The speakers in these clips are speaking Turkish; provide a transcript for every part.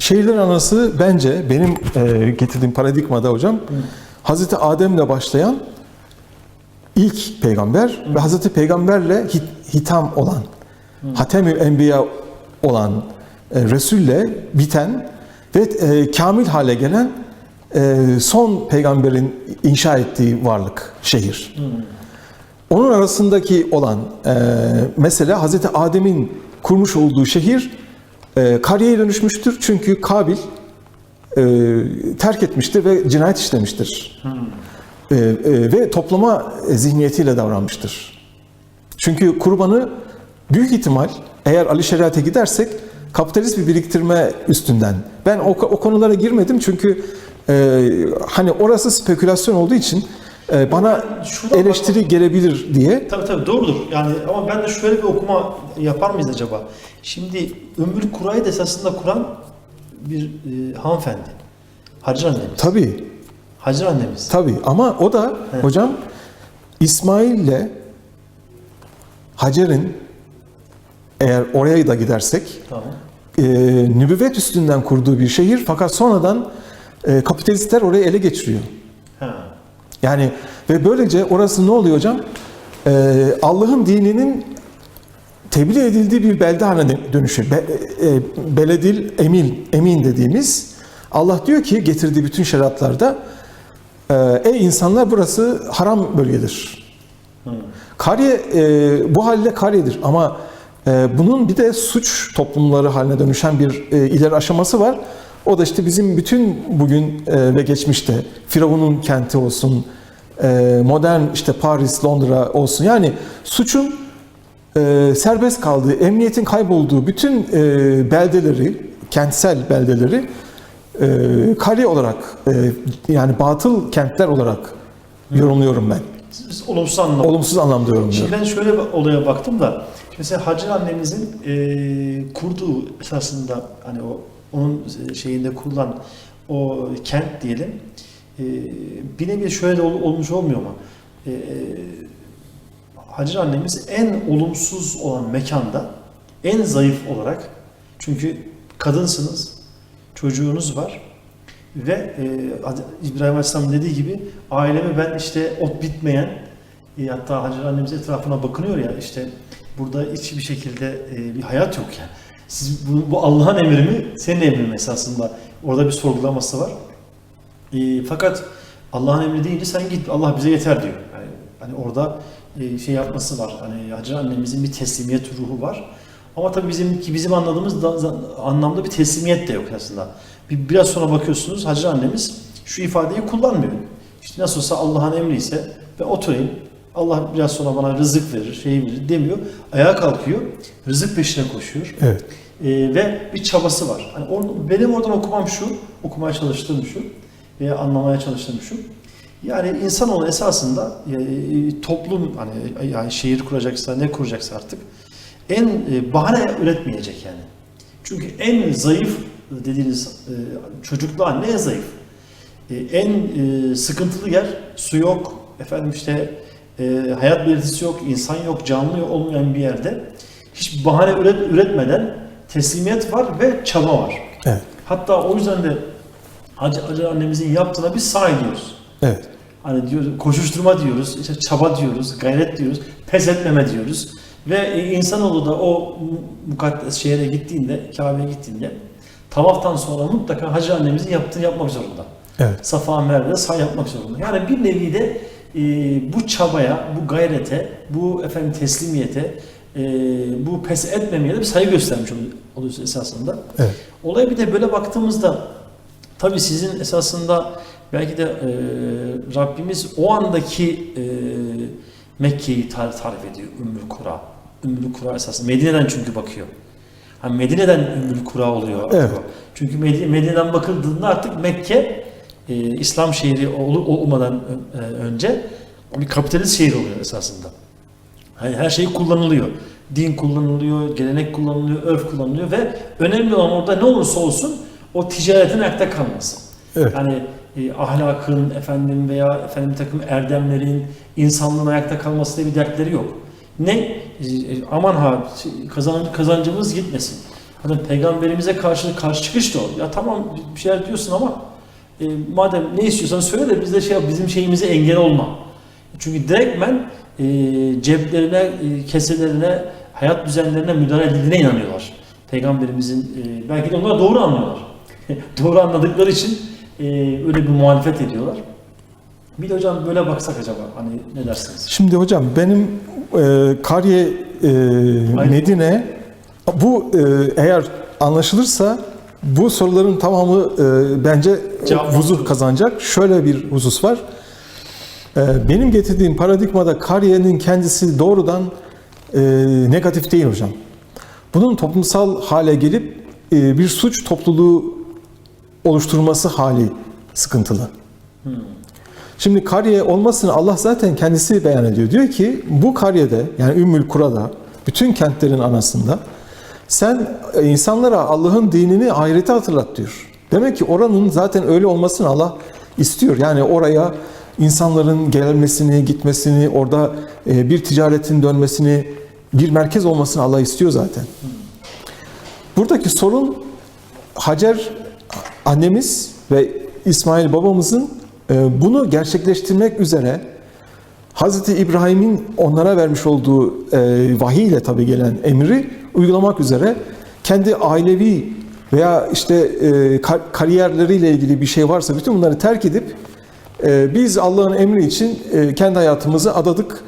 Şehirlerin anası bence benim e, getirdiğim paradigmada hocam Hazreti Adem'le başlayan ilk peygamber ve Hazreti Peygamberle hit- hitam olan, Hatemül Enbiya olan e, Resul'le biten ve e, kamil hale gelen e, son peygamberin inşa ettiği varlık, şehir. Onun arasındaki olan e, mesele Hazreti Adem'in kurmuş olduğu şehir e, kariyeye dönüşmüştür. Çünkü Kabil e, terk etmiştir ve cinayet işlemiştir. E, e, ve toplama zihniyetiyle davranmıştır. Çünkü kurbanı büyük ihtimal eğer Ali Şeriat'e gidersek kapitalist bir biriktirme üstünden. Ben o, o konulara girmedim çünkü e, hani orası spekülasyon olduğu için e, bana eleştiri gelebilir diye Tabii tabii doğrudur. Yani ama ben de şöyle bir okuma yapar mıyız acaba? Şimdi Ümmül Kura'yı da esasında kuran bir e, hanımefendi. Hacer annemiz. tabii Hacer annemiz. Tabii ama o da Evet. hocam İsmail'le Hacer'in eğer oraya da gidersek Tamam. e, nübüvvet üstünden kurduğu bir şehir fakat sonradan e, kapitalistler orayı ele geçiriyor. Yani ve böylece orası ne oluyor hocam? E, Allah'ın dininin tebliğ edildiği bir belde haline dönüşüyor. Be, e, beledil emin, emin dediğimiz Allah diyor ki getirdiği bütün şeriatlarda e, ey insanlar burası haram bölgedir. Kariye e, bu halde kariyedir ama e, bunun bir de suç toplumları haline dönüşen bir e, ileri aşaması var. O da işte bizim bütün bugün e, ve geçmişte Firavun'un kenti olsun, e, modern işte Paris, Londra olsun. Yani suçun e, serbest kaldığı, emniyetin kaybolduğu bütün e, beldeleri, kentsel beldeleri e, olarak e, yani batıl kentler olarak yorumluyorum ben. Olumsuz anlamda. Olumsuz anlamda yorumluyorum. Şimdi ben şöyle olaya baktım da mesela Hacer annemizin e, kurduğu esasında hani o onun şeyinde kurulan o kent diyelim e, bir nevi şöyle de ol- olmuş olmuyor mu? E, Hacer annemiz en olumsuz olan mekanda en zayıf olarak çünkü kadınsınız, çocuğunuz var ve e, İbrahim Aleyhisselam dediği gibi ailemi ben işte ot bitmeyen e, hatta Hacer annemiz etrafına bakınıyor ya işte burada hiçbir şekilde e, bir hayat yok yani. Siz bu, bu Allah'ın emri mi, senin emrin mi esasında? Orada bir sorgulaması var. E, fakat Allah'ın emri deyince sen git Allah bize yeter diyor. Yani, hani orada e, şey yapması var. Hani Hacer annemizin bir teslimiyet ruhu var. Ama tabii bizim ki bizim anladığımız da, anlamda bir teslimiyet de yok aslında. Bir, biraz sonra bakıyorsunuz Hacer annemiz şu ifadeyi kullanmıyor. İşte nasıl olsa Allah'ın emri ise ben oturayım. Allah biraz sonra bana rızık verir, şey verir demiyor. Ayağa kalkıyor. Rızık peşine koşuyor. Evet. Ee, ve bir çabası var. Hani or- benim oradan okumam şu, okumaya çalıştığım şu veya anlamaya çalıştığım şu. Yani insanoğlu esasında e, toplum hani yani şehir kuracaksa ne kuracaksa artık en e, bahane üretmeyecek yani. Çünkü en zayıf dediğiniz e, çocukluğa ne zayıf? E, en e, sıkıntılı yer su yok, efendim işte e, hayat belirtisi yok, insan yok, canlı yok olmayan bir yerde hiç bahane üret, üretmeden teslimiyet var ve çaba var. Evet. Hatta o yüzden de Hacı, Hacı annemizin yaptığına biz sağ ediyoruz. Evet. Hani diyoruz, koşuşturma diyoruz, işte çaba diyoruz, gayret diyoruz, pes etmeme diyoruz. Ve e, insanoğlu da o mukaddes şehre gittiğinde, Kabe'ye gittiğinde tavaftan sonra mutlaka Hacı annemizin yaptığını yapmak zorunda. Evet. Safa Merve'de sağ yapmak zorunda. Yani bir nevi de e, bu çabaya, bu gayrete, bu efendim teslimiyete, e, bu pes etmemeye de bir saygı göstermiş oluyor- oluyorsun esasında. Evet. Olaya bir de böyle baktığımızda tabii sizin esasında belki de e, Rabbimiz o andaki e, Mekke'yi tar- tarif ediyor Ümmül Kura. Ümmül Kura esasında Medine'den çünkü bakıyor. Hani Medine'den Ümmül Kura oluyor. Evet. Çünkü Medine, Medine'den bakıldığında artık Mekke e, İslam şehri ol- olmadan e, önce bir kapitalist şehir oluyor esasında. Hani her şey kullanılıyor. Din kullanılıyor, gelenek kullanılıyor, örf kullanılıyor ve önemli olan orada ne olursa olsun o ticaretin ayakta kalması. Evet. Yani e, ahlakın efendim veya efendim takım erdemlerin, insanlığın ayakta kalması diye bir dertleri yok. Ne? E, e, aman ha kazan, kazancımız gitmesin. Hani peygamberimize karşı karşı çıkış da o. Ya tamam bir şeyler diyorsun ama e, madem ne istiyorsan söyle de biz de şey yap, bizim şeyimize engel olma. Çünkü direktmen e, ceplerine, e, keselerine, hayat düzenlerine müdahale edildiğine inanıyorlar. Peygamberimizin e, belki de onlar doğru anlıyorlar. doğru anladıkları için e, öyle bir muhalefet ediyorlar. Bir de hocam böyle baksak acaba hani ne dersiniz? Şimdi hocam benim e, Kariye e, Medine bu e, eğer anlaşılırsa bu soruların tamamı e, bence Cevap kazanacak. Şöyle bir husus var. E, benim getirdiğim paradigmada Kariye'nin kendisi doğrudan e, negatif değil hocam. Bunun toplumsal hale gelip e, bir suç topluluğu oluşturması hali sıkıntılı. Şimdi kariye olmasını Allah zaten kendisi beyan ediyor. Diyor ki bu kariyede yani Ümmül Kura'da bütün kentlerin anasında sen e, insanlara Allah'ın dinini ahireti hatırlat diyor. Demek ki oranın zaten öyle olmasını Allah istiyor. Yani oraya insanların gelmesini, gitmesini, orada e, bir ticaretin dönmesini, bir merkez olmasını Allah istiyor zaten. Buradaki sorun Hacer annemiz ve İsmail babamızın e, bunu gerçekleştirmek üzere Hazreti İbrahim'in onlara vermiş olduğu vahiy ile tabi gelen emri uygulamak üzere kendi ailevi veya işte e, kar- kariyerleriyle ilgili bir şey varsa bütün bunları terk edip e, biz Allah'ın emri için e, kendi hayatımızı adadık.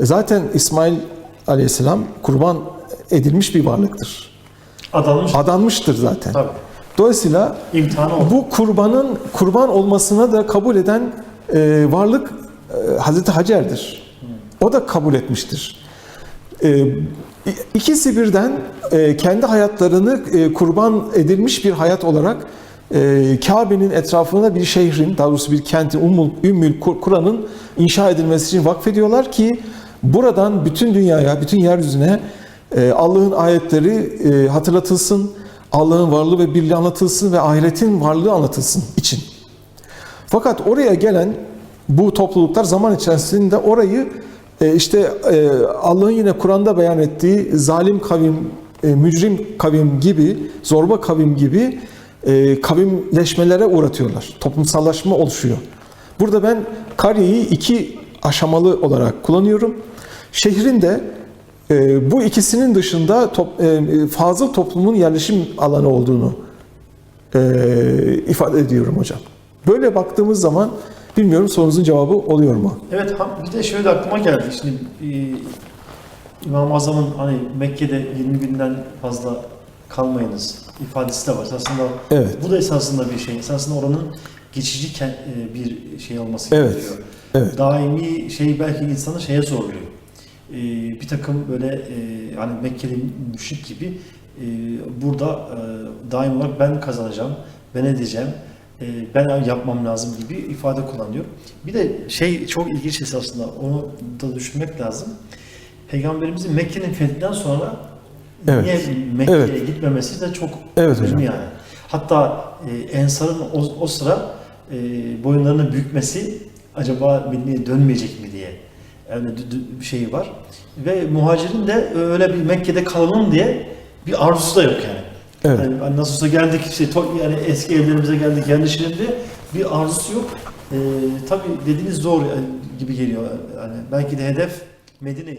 E, Zaten İsmail Aleyhisselam kurban edilmiş bir varlıktır. Adanmış. Adanmıştır zaten. Tabii. Dolayısıyla bu kurbanın kurban olmasına da kabul eden e, varlık e, Hazreti Hacer'dir. O da kabul etmiştir. E, ikisi birden e, kendi hayatlarını e, kurban edilmiş bir hayat olarak e, Kabe'nin etrafına bir şehrin, daha doğrusu bir kentin, Ummul, Ümmül Kur- Kur'an'ın inşa edilmesi için vakfediyorlar ki buradan bütün dünyaya, bütün yeryüzüne Allah'ın ayetleri hatırlatılsın, Allah'ın varlığı ve birliği anlatılsın ve ahiretin varlığı anlatılsın için. Fakat oraya gelen bu topluluklar zaman içerisinde orayı işte e, Allah'ın yine Kur'an'da beyan ettiği zalim kavim, e, mücrim kavim gibi, zorba kavim gibi e, kavimleşmelere uğratıyorlar. Toplumsallaşma oluşuyor. Burada ben Kariye'yi iki aşamalı olarak kullanıyorum. Şehrin de e, bu ikisinin dışında top, e, fazıl toplumun yerleşim alanı olduğunu e, ifade ediyorum hocam. Böyle baktığımız zaman bilmiyorum sorunuzun cevabı oluyor mu? Evet bir de şöyle aklıma geldi. Şimdi e, İmam-ı Azam'ın hani Mekke'de 20 günden fazla kalmayınız ifadesi de var. Aslında Evet. bu da esasında bir şey. Esasında oranın geçici e, bir şey olması Evet, gerekiyor. evet. Daimi şey belki insanı şeye zorluyor. E, bir takım böyle hani Mekkeli müşrik gibi burada daim olarak ben kazanacağım, ben edeceğim, ben yapmam lazım gibi ifade kullanıyor. Bir de şey çok ilginç esasında onu da düşünmek lazım. Peygamberimizin Mekke'nin fethinden sonra Evet. niye Mekke'ye Evet. gitmemesi de çok Evet önemli hocam. yani. Hatta e, Ensar'ın o, o sıra e, boyunlarını bükmesi acaba Medine'ye dönmeyecek mi diye bir şeyi var. Ve muhacirin de öyle bir Mekke'de kalalım diye bir arzusu da yok yani. Evet. Yani nasıl olsa geldik işte yani eski evlerimize geldik yerleşelim diye bir arzusu yok. Ee, tabii dediğiniz yani gibi geliyor. Yani belki de hedef Medine